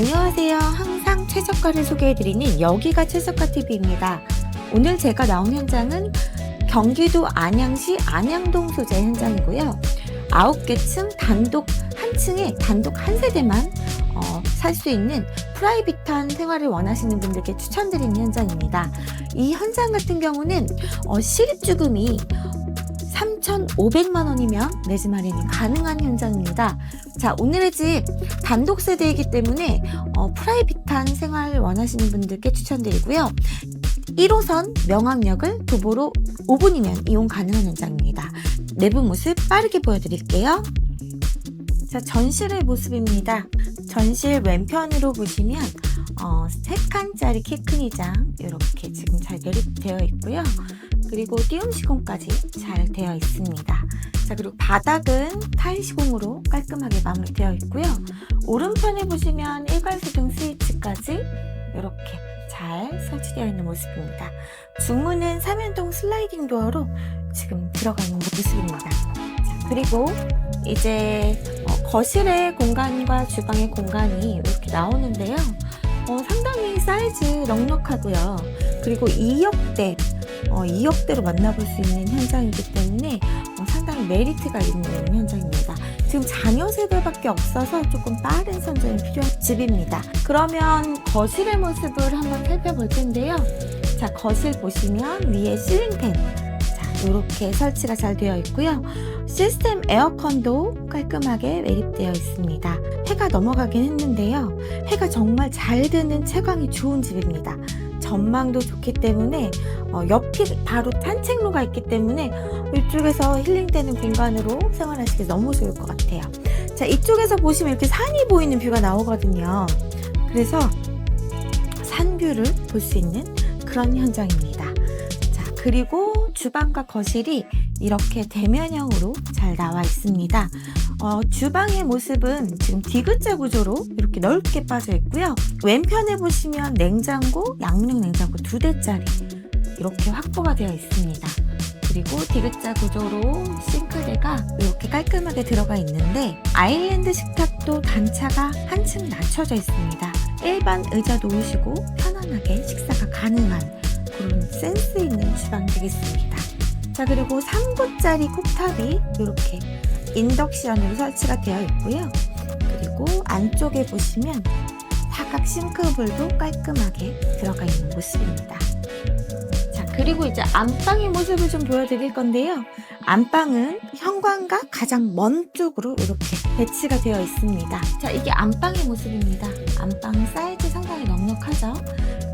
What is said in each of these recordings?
안녕하세요. 항상 최저가를 소개해드리는 여기가 최저가 TV입니다. 오늘 제가 나온 현장은 경기도 안양시 안양동 소재 현장이고요. 9개 층 단독 한 층에 단독 한 세대만 어, 살수 있는 프라이빗한 생활을 원하시는 분들께 추천드리는 현장입니다. 이 현장 같은 경우는 어, 실입주금이 3,500만 원이면 내 집 마련이 가능한 현장입니다. 자, 오늘의 집 단독 세대이기 때문에 어, 프라이빗한 생활을 원하시는 분들께 추천드리고요. 1호선 명학역을 도보로 5분이면 이용 가능한 현장입니다. 내부 모습 빠르게 보여드릴게요. 자, 전실의 모습입니다. 전실 왼편으로 보시면 어, 3칸짜리 키큰 의장 이렇게 지금 잘 매립되어 있고요. 그리고 띄움 시공까지 잘 되어 있습니다. 자, 그리고 바닥은 타일 시공으로 깔끔하게 마무리되어 있고요. 오른편에 보시면 일괄소등 스위치까지 이렇게 잘 설치되어 있는 모습입니다. 중문은 3연동 슬라이딩 도어로 지금 들어가 있는 모습입니다. 자, 그리고 이제 어, 거실의 공간과 주방의 공간이 이렇게 나오는데요. 어, 상당히 사이즈 넉넉하고요. 그리고 2역대, 어, 2역대로 만나볼 수 있는 현장이기 때문에 어, 상당히 메리트가 있는 현장입니다. 지금 자녀 세대밖에 없어서 조금 빠른 선정이 필요한 집입니다. 그러면 거실의 모습을 한번 살펴볼 텐데요. 자, 거실 보시면 위에 실링팬. 자, 이렇게 설치가 잘 되어 있고요. 시스템 에어컨도 깔끔하게 매립되어 있습니다. 해가 넘어가긴 했는데요. 해가 정말 잘 드는 채광이 좋은 집입니다. 전망도 좋기 때문에 어, 옆이 바로 산책로가 있기 때문에 이쪽에서 힐링되는 공간으로 생활하시기 너무 좋을 것 같아요. 자, 이쪽에서 보시면 이렇게 산이 보이는 뷰가 나오거든요. 그래서 산뷰를 볼 수 있는 그런 현장입니다. 자, 그리고 주방과 거실이 이렇게 대면형으로 잘 나와 있습니다. 어, 주방의 모습은 지금 디귿자 구조로 이렇게 넓게 빠져 있고요. 왼편에 보시면 냉장고, 양용 냉장고 두 대짜리 이렇게 확보가 되어 있습니다. 그리고 디귿자 구조로 싱크대가 이렇게 깔끔하게 들어가 있는데 아일랜드 식탁도 단차가 한층 낮춰져 있습니다. 일반 의자 놓으시고 편안하게 식사가 가능한 그런 센스 있는 주방 되겠습니다. 자 그리고 3구짜리 쿡탑이 이렇게 인덕션으로 설치가 되어 있고요. 그리고 안쪽에 보시면 사각 싱크볼도 깔끔하게 들어가 있는 모습입니다. 자, 그리고 이제 안방의 모습을 좀 보여드릴 건데요. 안방은 현관과 가장 먼 쪽으로 이렇게 배치가 되어 있습니다. 자, 이게 안방의 모습입니다. 안방 사이즈 상당히 넉넉하죠?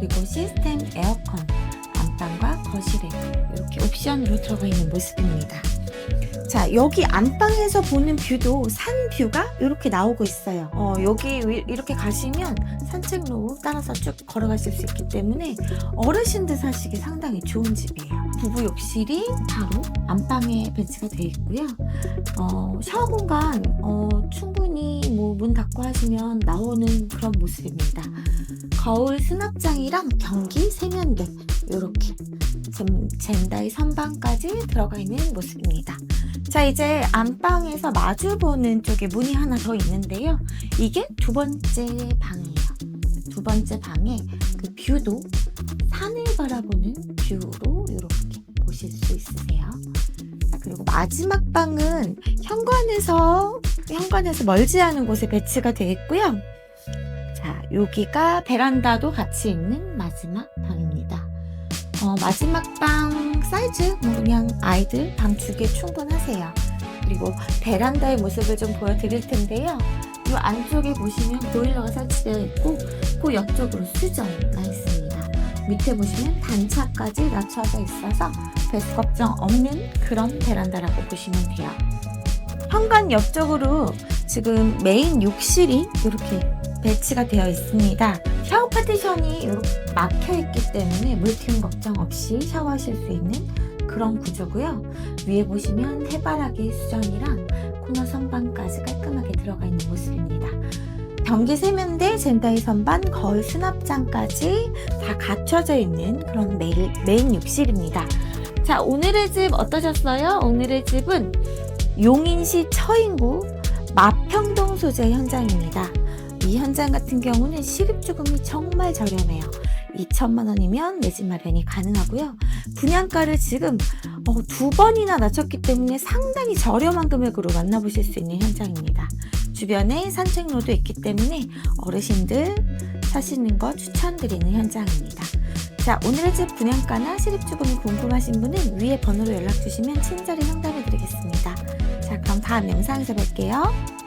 그리고 시스템 에어컨, 안방과 거실에 이렇게 옵션으로 들어가 있는 모습입니다. 자, 여기 안방에서 보는 뷰도 산 뷰가 이렇게 나오고 있어요. 어, 여기 위- 이렇게 가시면 산책로 따라서 쭉 걸어가실 수 있기 때문에 어르신들 사시기 상당히 좋은 집이에요. 부부 욕실이 바로 안방에 배치가 되어 있고요. 어, 샤워 공간 어, 충분히 뭐 문 닫고 하시면 나오는 그런 모습입니다. 거울 수납장이랑 변기 세면대 이렇게 지금 젠다이 선반까지 들어가 있는 모습입니다. 자 이제 안방에서 마주보는 쪽에 문이 하나 더 있는데요. 이게 두 번째 방이에요. 두 번째 방에 그 뷰도 산을 바라보는 뷰로 이렇게 보실 수 있으세요. 자 그리고 마지막 방은 현관에서 현관에서 멀지 않은 곳에 배치가 되어 있고요. 자 여기가 베란다도 같이 있는 마지막 방입니다. 어, 마지막 방 사이즈 뭐 그냥 아이들 방 두 개 충분하세요. 그리고 베란다의 모습을 좀 보여드릴 텐데요. 이 안쪽에 보시면 보일러가 설치되어 있고 그 옆쪽으로 수전가 있습니다. 밑에 보시면 단차까지 낮춰져 있어서 배수 걱정 없는 그런 베란다라고 보시면 돼요. 현관 옆쪽으로 지금 메인 욕실이 이렇게 배치가 되어 있습니다. 샤워 파티션이 이렇게 막혀 있기 때문에 물튀임 걱정 없이 샤워하실 수 있는 그런 구조고요. 위에 보시면 해바라기 수전이랑 코너 선반까지 깔끔하게 들어가 있는 모습입니다. 변기 세면대, 젠다이 선반, 거울 수납장까지 다 갖춰져 있는 그런 메인, 메인 욕실입니다. 자, 오늘의 집 어떠셨어요? 오늘의 집은 용인시 처인구 마평동 소재 현장입니다. 이 현장 같은 경우는 시급주금이 정말 저렴해요. 2천만 원이면 내집 마련이 가능하고요. 분양가를 지금 어, 두 번이나 낮췄기 때문에 상당히 저렴한 금액으로 만나보실 수 있는 현장입니다. 주변에 산책로도 있기 때문에 어르신들 사시는 거 추천드리는 현장입니다. 자, 오늘의 집 분양가나 실입주금이 궁금하신 분은 위에 번호로 연락 주시면 친절히 상담해 드리겠습니다. 자, 그럼 다음 영상에서 뵐게요.